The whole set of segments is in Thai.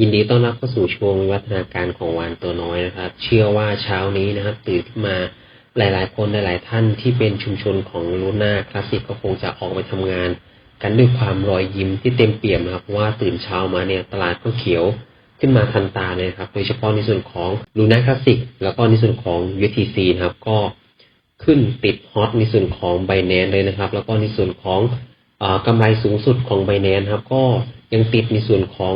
ยินดีต้อนรับเข้าสู่ช่วงวิวัฒนาการของวานตัวน้อยนะครับ เชื่อว่าเช้านี้นะครับ ตื่นขึ้นมาหลาย ๆ คนหลาย ๆ ท่านที่เป็นชุมชนของลูน่าคลาสสิกก็คงจะออกไปทำงาน กันด้วยความรอยยิ้มที่เต็มเปี่ยมนะครับเพราะว่าตื่นเช้ามาเนี่ยตลาดก็เขียวขึ้นมาทันตาเลยนะครับ โดยเฉพาะในส่วนของลูน่าคลาสสิกแล้วก็ในส่วนของ UTC นะครับ ก็ขึ้นติดฮอตในส่วนของ b บแนนเลยนะครับ แล้วก็ในส่วนของอากำไรสูงสุดของ b บแนนครับ ก็ยังติดในส่วนของ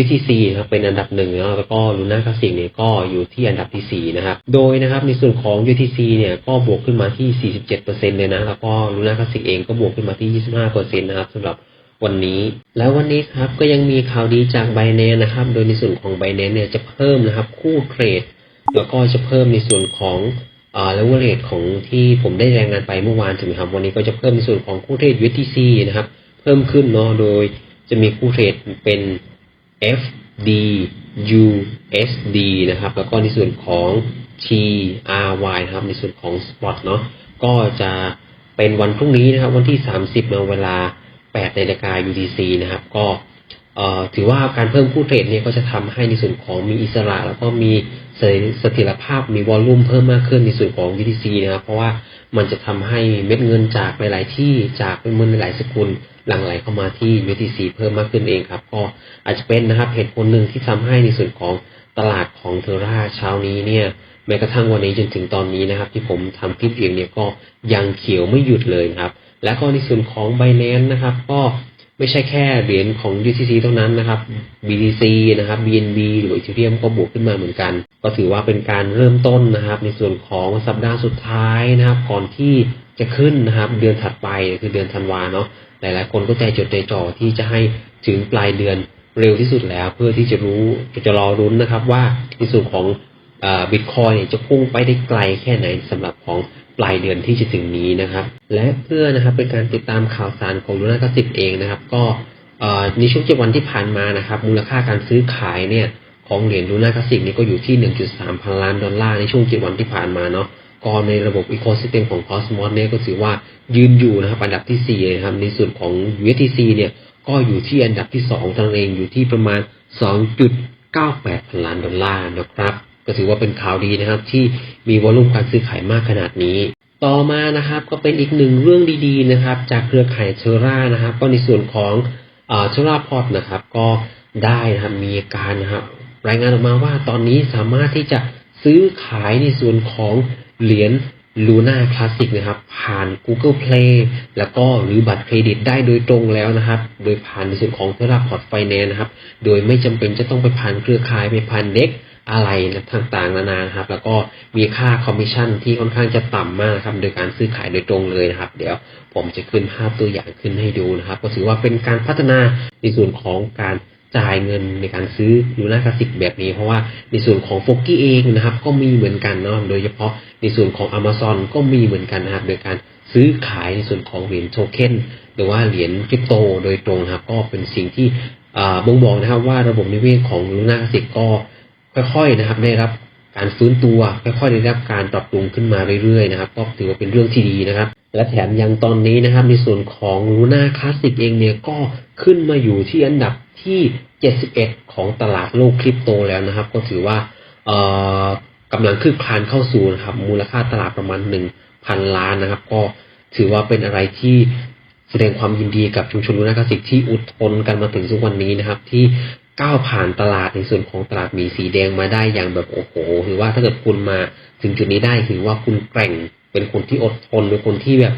UTC นะครับเป็นอันดับหนึ่งแล้วก็ลูน่าคลาสสิกเนี่ยก็อยู่ที่อันดับที่สี่นะครับ โดยนะครับในส่วนของ UTC เนี่ยก็บวกขึ้นมาที่ 47%เลยนะแล้วก็ลูน่าคลาสสิกเองก็บวกขึ้นมาที่ 25%นะครับสำหรับวันนี้ แล้ววันนี้ครับก็ยังมีข่าวดีจาก b บแนนนะครับ โดยในส่วนของ b บแนนเนี่ยจะเพิ่มนะครับคู่เทรด แล้วก็จะเพิ่มในส่วนของอ่าเลเวลเลทของที่ผมได้รายงานไปเมื่อวานถูกไหมครับวันนี้ก็จะเพิ่มในส่วนของคู่เทรด UTC นะครับเพิ่มขึ้นเนาะโดยจะมีคู่เทรดเป็น FD USD นะครับ แล้วก็ในส่วนของ TRY นะครับ ในส่วนของ Spot เนาะ ก็จะเป็นวันพรุ่งนี้นะครับ วันที่ 30ในเวลา8นาฬิกา UTC นะครับ ก็ถือว่าการเพิ่มคู่เทรดเนี่ยก็จะทำให้ในส่วนของมีอิสระ แล้วก็มีเสถียรภาพมีวอลลุ่มเพิ่มมากขึ้นในส่วนของ UTC นะครับ เพราะว่า มันจะทำให้เม็ดเงินจากหลาย ๆ ที่จากเงินหลายสกุลหลั่งไหลเข้ามาที่ UTC เพิ่มมากขึ้นเองครับ ก็อาจจะเป็นนะครับเหตุผลหนึ่งที่ทำให้ในส่วนของตลาดของเทอร่าเช้านี้เนี่ยแม้กระทั่งวันนี้จนถึงตอนนี้นะครับ ที่ผมทำคลิปเองเนี่ยก็ยังเขียวไม่หยุดเลยนะครับ และก็ในส่วนของไบแนนนะครับ ก็ ไม่ใช่แค่เหรียญของ UTC เท่านั้นนะครับ BTC นะครับ BNB หรือ Ethereum ก็บวกขึ้นมาเหมือนกัน ก็ถือว่าเป็นการเริ่มต้นนะครับ ในส่วนของสัปดาห์สุดท้ายนะครับ ก่อนที่จะขึ้นนะครับ เดือนถัดไปคือเดือนธันวาเนาะหลายๆคนก็ใจจดใจจ่อที่จะให้ถึงปลายเดือนเร็วที่สุดแล้ว เพื่อที่จะรู้จะรอรุ้นนะครับ ว่าในส่วนของ บิตคอยเนี่ยจะพุ่งไปได้ไกลแค่ไหนสำหรับของปลายเดือนที่จะถึงนี้นะครับ และเพื่อนะครับเป็นการติดตามข่าวสารของลูน่าคลาสสิกเองนะครับ ก็ในช่วงเจ็ดวันที่ผ่านมานะครับ มูลค่าการซื้อขายเนี่ยของเหรียญลูน่าคลาสสิกนี่ก็อยู่ที่ 1.3 พันล้านดอลลาร์ในช่วงเจ็ดวันที่ผ่านมาเนาะก็ในระบบอีโคซิสเต็มของ Cosmos เนี่ยก็ถือว่ายืนอยู่นะครับ อันดับที่ 4 นะครับ ในส่วนของ USDC เนี่ยก็อยู่ที่อันดับที่2เท่านั้นเองอยู่ที่ประมาณ 2.98 พันล้านดอลลาร์นะครับ ก็ถือว่าเป็นข่าวดีนะครับ ที่มีวอลุ่มการซื้อขายมากขนาดนี้ ต่อมานะครับก็เป็นอีกหนึ่งเรื่องดีๆนะครับ จากเครือข่ายเทอร่านะครับ ก็ในส่วนของเทอร่าพอร์ตนะครับ ก็ได้นะครับมีการนะครับรายงานออกมาว่าตอนนี้สามารถที่จะซื้อขายในส่วนของเหรียญลูน่าคลาสสิกนะครับ ผ่าน Google Play แล้วก็หรือบัตรเครดิตได้โดยตรงแล้วนะครับ โดยผ่านในส่วนของเทอร่าพอร์ตไฟแนนซ์นะครับ โดยไม่จำเป็นจะต้องไปผ่านเครือข่ายไปผ่านเด็ก อะไรต่างๆนานาครับ แล้วก็มีค่าคอมมิชชั่นที่ค่อนข้างจะต่ำมากครับ โดยการซื้อขายโดยตรงเลยนะครับ เดี๋ยวผมจะขึ้นภาพตัวอย่างขึ้นให้ดูนะครับ ก็ถือว่าเป็นการพัฒนาในส่วนของการจ่ายเงินในการซื้อลูน่าคลาสิกแบบนี้ เพราะว่าในส่วนของโฟกี้เองนะครับ ก็มีเหมือนกันเนาะโดยเฉพาะในส่วนของ Amazon ก็มีเหมือนกันนะครับโดยการซื้อขายในส่วนของเหรียญโทเค็นหรือว่าเหรียญคริปโตโดยตรงครับ ก็เป็นสิ่งที่บ่งบอกนะครับว่าระบบนิเวศของลูน่าคลาสสิกก็ ค่อยๆนะครับ ได้รับการฟื้นตัวค่อยๆได้รับการปรับปรุงขึ้นมาเรื่อยๆนะครับก็ถือว่าเป็นเรื่องที่ดีนะครับ และแถมยังตอนนี้นะครับ ในส่วนของลูน่าคลาสสิกเองเนี่ยก็ขึ้นมาอยู่ที่อันดับที่ 71 ของตลาดโลกคริปโตแล้วนะครับ ก็ถือว่าเอ่อกำลังคืบคลานเข้าสู่นะครับ มูลค่าตลาดประมาณ 1,000 ล้านนะครับ ก็ถือว่าเป็นอะไรที่แสดงความยินดีกับชุมชนลูน่าคลาสสิกที่อดทนกันมาถึงทุกวันนี้นะครับ ที่ ก้าวผ่านตลาดในส่วนของตลาดหมีสีแดงมาได้อย่างแบบโอ้โหถือว่าถ้าเกิดคุณมาถึงจุดนี้ได้ถือว่าคุณแกร่งเป็นคนที่อดทนเป็นคนที่แบบ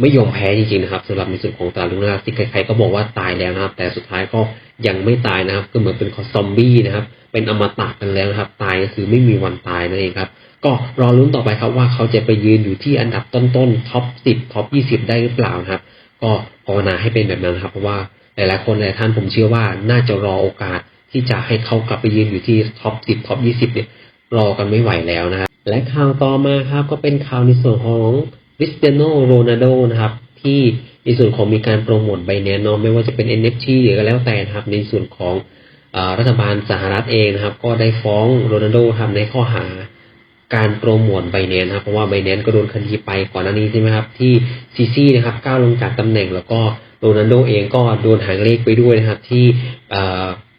ไม่ยอมแพ้จริงๆนะครับสำหรับในส่วนของตลาดลูน่าที่ใครๆก็บอกว่าตายแล้วนะครับ แต่สุดท้ายก็ยังไม่ตายนะครับ ก็เหมือนเป็นซอมบี้นะครับ เป็นอมตะกันแล้วนะครับ ตายก็คือไม่มีวันตายนั่นเองครับก็รอลุ้นต่อไปครับว่าเขาจะไปยืนอยู่ที่อันดับต้นๆท็อปสิบท็อปยี่สิบได้หรือเปล่านะครับ ก็ภาวนาให้เป็นแบบนั้นครับเพราะว่า หลายๆคนหลายท่านผมเชื่อว่าน่าจะรอโอกาสที่จะให้เขากลับไปยืนอยู่ที่ท็อปสิบท็อปยี่สิบเนี่ยรอกันไม่ไหวแล้วนะครับและข่าวต่อมาครับก็เป็นข่าวในส่วนของคริสเตียโนโรนัลโดนะครับ ที่ในส่วนของมีการโปรโมทใบแนนไม่ว่าจะเป็น NFT หรือก็แล้วแต่นะครับ ในส่วนของรัฐบาลสหรัฐเองนะครับ ก็ได้ฟ้องโรนัลโดทำในข้อหาการโปรโมทไบแนนครับเพราะว่าไบแนนก็โดนคดีไปก่อนหน้านี้ใช่ไหมครับ ที่ซีซีนะครับก้าวลงจากตำแหน่งแล้วก็ โรนัลโดเองก็โดนหางเลขไปด้วยนะครับ ที่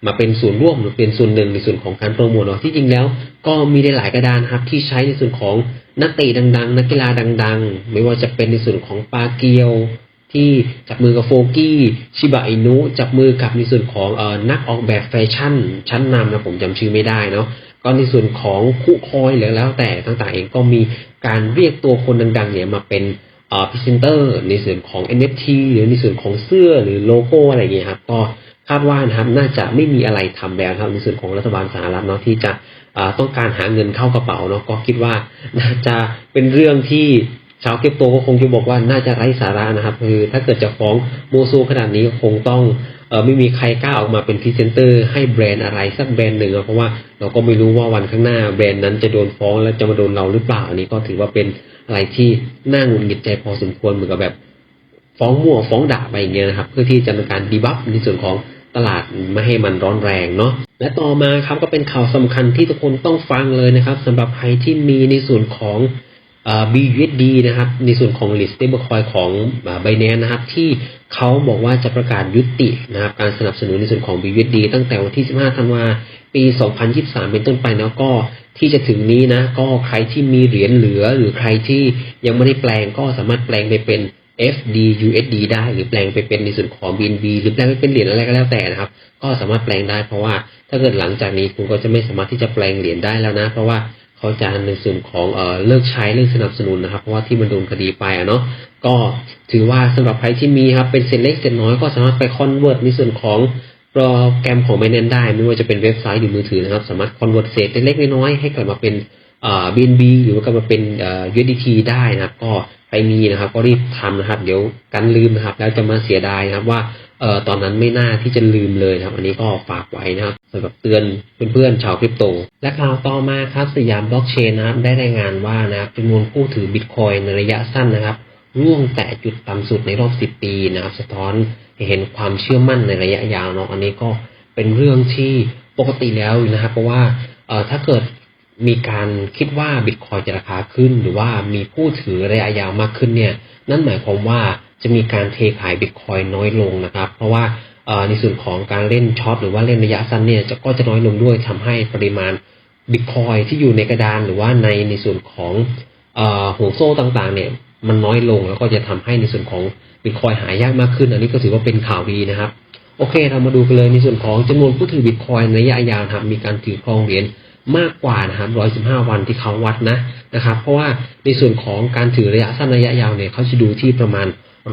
มาเป็นส่วนร่วมหรือเป็นส่วนหนึ่งในส่วนของการโปรโมทเนาะที่จริงแล้ว ก็มีหลายๆกระดานครับที่ใช้ในส่วนของนักเตะดัง ๆ นักกีฬาดัง ๆ ไม่ว่าจะเป็นในส่วนของปาเกียวที่จับมือกับโฟกี้ชิบะอินุจับมือกับในส่วนของออนักออกแบบแฟชั่น ชั้นนำนะผมจำชื่อไม่ได้เนาะก็ในส่วนของคู่คอยหรือแล้วแต่ต่างๆเองก็มีการเรียกตัวคนดังๆเนี่ยมาเป็น พรีเซนเตอร์ในส่วนของ NFT หรือในส่วนของเสื้อหรือโลโก้อะไรอย่างเงี้ยครับก็คาดว่านะครับน่าจะไม่มีอะไรทำแล้วครับในส่วนของรัฐบาลสหรัฐเนาะที่จะอ่อต้องการหาเงินเข้ากระเป๋าเนาะก็คิดว่าน่าจะเป็นเรื่องที่ชาวคริปโตก็คงจะบอกว่าน่าจะไร้สาระนะครับ คือถ้าเกิดจะฟ้องโมซูขนาดนี้คงต้อง เออไม่มีใครกล้าออกมาเป็นพรีเซนเตอร์ให้แบรนด์อะไรสักแบรนด์หนึ่งเพราะว่าเราก็ไม่รู้ว่าวันข้างหน้าแบรนด์นั้นจะโดนฟ้องและจะมาโดนเราหรือเปล่าอันนี้ก็ถือว่าเป็นอะไรที่น่าหงุดหงิดใจพอสมควรเหมือนกับแบบฟ้องมั่วฟ้องด่าไปอย่างเงี้ยนะครับ เพื่อที่จะเป็นการดีบัฟในส่วนของตลาดไม่ให้มันร้อนแรงเนาะและต่อมาครับก็เป็นข่าวสำคัญที่ทุกคนต้องฟังเลยนะครับสำหรับใครที่มีในส่วนของ BUSD นะครับ ในส่วนของ list stablecoin ของไบแนนนะครับ ที่เขาบอกว่าจะประกาศยุตินะครับ การสนับสนุนในส่วนของ BUSD ตั้งแต่วันที่ 15 ธันวาปี 2023 เป็นต้นไปแล้วก็ที่จะถึงนี้นะ ก็ใครที่มีเหรียญเหลือ หรือใครที่ยังไม่ได้แปลงก็สามารถแปลงไปเป็น FD USD ได้หรือแปลงไปเป็นในส่วนของ BNB หรือแปลงไปเป็นเหรียญอะไรก็แล้วแต่นะครับ ก็สามารถแปลงได้เพราะว่าถ้าเกิดหลังจากนี้คุณก็จะไม่สามารถที่จะแปลงเหรียญได้แล้วนะ เพราะว่า เขาจะในส่วนของเอ่อเลิกใช้เลิกสนับสนุนนะครับเพราะว่าที่มันโดนคดีไปอะเนาะก็ถือว่าสำหรับใครที่มีครับเป็นเซ็นเล็กเซ็นน้อยก็สามารถไปคอนเวิร์ตในส่วนของโปรแกรมของ b i n a n c e ได้ ไม่ว่าจะเป็นเว็บไซต์หรือมือถือนะครับ สามารถคอนเวิร์ตเศษเล็กน้อยให้กลับมาเป็นอ่า BNB หรือว่ากลับมาเป็นเอ่อ USDT ได้นะครับ ก็ใครมีนะครับ ก็รีบทำนะครับ เดี๋ยวกันลืมนะครับ แล้วจะมาเสียดายนะครับว่า เอ่อตอนนั้นไม่น่าที่จะลืมเลยนะครับ อันนี้ก็ฝากไว้นะครับสำหรับเตือนเพื่อนๆชาวคริปโต และข่าวต่อมาครับสยามบล็อกเชนนะครับ ได้รายงานว่านะครับจำนวนผู้ถือบิตคอยในระยะสั้นนะครับร่วงแต่จุดต่ำสุดในรอบ 10 ปีนะครับ สะท้อนเห็นความเชื่อมั่นในระยะยาวเนาะอันนี้ก็เป็นเรื่องที่ปกติแล้วนะครับ เพราะว่าเอ่อถ้าเกิดมีการคิดว่าบิตคอยจะราคาขึ้น หรือว่ามีผู้ถือระยะยาวมากขึ้นเนี่ย นั่นหมายความว่าจะมีการเทขายบิตคอยน้อยลงนะครับ เพราะว่าในส่วนของการเล่นช็อตหรือว่าเล่นระยะสั้นเนี่ยจะก็จะน้อยลงด้วยทำให้ปริมาณบิตคอยที่อยู่ในกระดานหรือว่าในในส่วนของอห่วงโซ่ต่างๆ เนี่ยมันน้อยลงแล้วก็จะทำให้ในส่วนของบิตคอยหายากมากขึ้น อันนี้ก็ถือว่าเป็นข่าวดีนะครับ โอเค เรามาดูกันเลยในส่วนของจำนวนผู้ถือบิตคอยในระยะยาวนะครับมีการถือครองเหรียญมากกว่านะครับ115 วันที่เขาวัดนะ นะครับ เพราะว่าในส่วนของการถือระยะสั้นระยะยาวเนี่ยเขาจะดูที่ประมาณ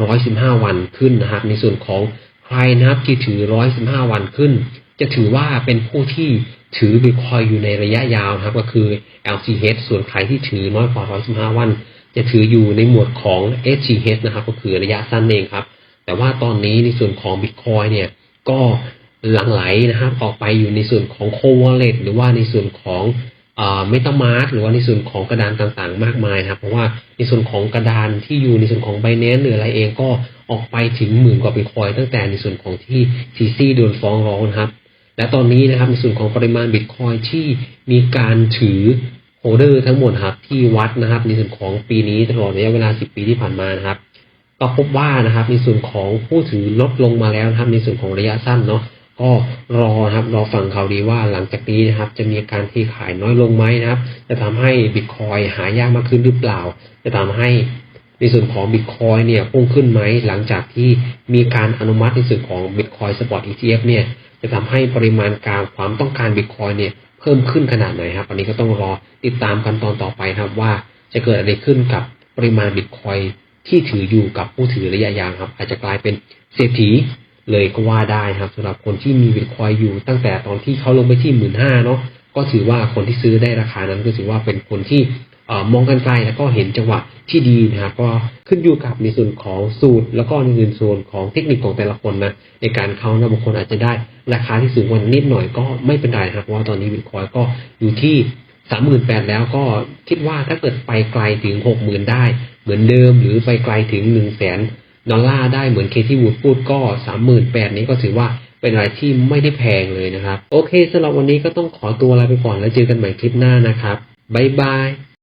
115 วันขึ้นนะครับ ในส่วนของใครนะครับที่ถือ 115 วันขึ้น จะถือว่าเป็นผู้ที่ถือบิตคอยอยู่ในระยะยาวนะครับ ก็คือ LCH ส่วนใครที่ถือน้อยกว่า 115 วัน จะถืออยู่ในหมวดของ SGH นะครับ ก็คือระยะสั้นเองครับ แต่ว่าตอนนี้ในส่วนของ Bitcoin เนี่ยก็หลั่งไหลนะครับออกไปอยู่ในส่วนของ c o Wallet หรือว่าในส่วนของ เอ่อ MetaMask หรือว่าในส่วนของกระดานต่างๆ มากมายนะครับ เพราะว่าในส่วนของกระดานที่อยู่ในส่วนของ Binance หรืออะไรเองก็ออกไปถึงหมื่นกว่า Bitcoin ตั้งแต่ในส่วนของที่ CC โดนฟ้องร้องนะครับ และตอนนี้นะครับในส่วนของปริมาณ Bitcoin ที่มีการถือโฮเดอร์ทั้งหมดครับที่วัดนะครับ ในส่วนของปีนี้ตลอดระยะเวลา 10 ปีที่ผ่านมานะครับ ก็พบว่านะครับในส่วนของผู้ถือลดลงมาแล้วนะครับ ในส่วนของระยะสั้นเนาะ ก็รอนะครับรอฟังข่าวดีว่าหลังจากนี้นะครับ จะมีการที่ขายน้อยลงไหมนะครับ จะทำให้บิตคอยหายากมากขึ้นหรือเปล่า จะทำให้ในส่วนของบิตคอยเนี่ยพุ่งขึ้นไหมหลังจากที่มีการอนุมัติในส่วนของบิตคอยสปอร์ต ETF เนี่ย จะทำให้ปริมาณการความต้องการบิตคอยเนี่ยเพิ่มขึ้นขนาดไหนครับอันนี้ก็ต้องรอติดตามกันตอนต่อไปครับว่าจะเกิดอะไรขึ้นกับปริมาณบิตคอยที่ถืออยู่กับผู้ถือระยะยาวครับ อาจจะกลายเป็นเศรษฐี เลยก็ว่าได้ครับสำหรับคนที่มีบิตคอยอยู่ตั้งแต่ตอนที่เขาลงไปที่หมื่นห้าเนาะก็ถือว่าคนที่ซื้อได้ราคานั้นก็ถือว่าเป็นคนที่อมองกันไกลแล้วก็เห็นจังหวะที่ดีนะครับก็ขึ้นอยู่กับในส่วนของสูตร แล้วก็ในส่วนของเทคนิคของแต่ละคนนะในการเข้านะบางคนอาจจะได้ราคาที่สูงกว่านิดหน่อยก็ไม่เป็นไรครับเพราะว่าตอนนี้บิตคอยก็อยู่ที่สามหมื่นแปดแล้วก็คิดว่าถ้าเกิดไปไกลถึงหกหมื่นได้เหมือนเดิมหรือไปไกลถึงหนึ่งแสน ดอลลาร์ได้เหมือนเคที่วูดพูดก็สามหมื่นแปดนี้ก็ถือว่าเป็นอะไรที่ไม่ได้แพงเลยนะครับ โอเคสำหรับวันนี้ก็ต้องขอตัวลาไปก่อนแล้วเจอกันใหม่คลิปหน้านะครับบ๊ายบาย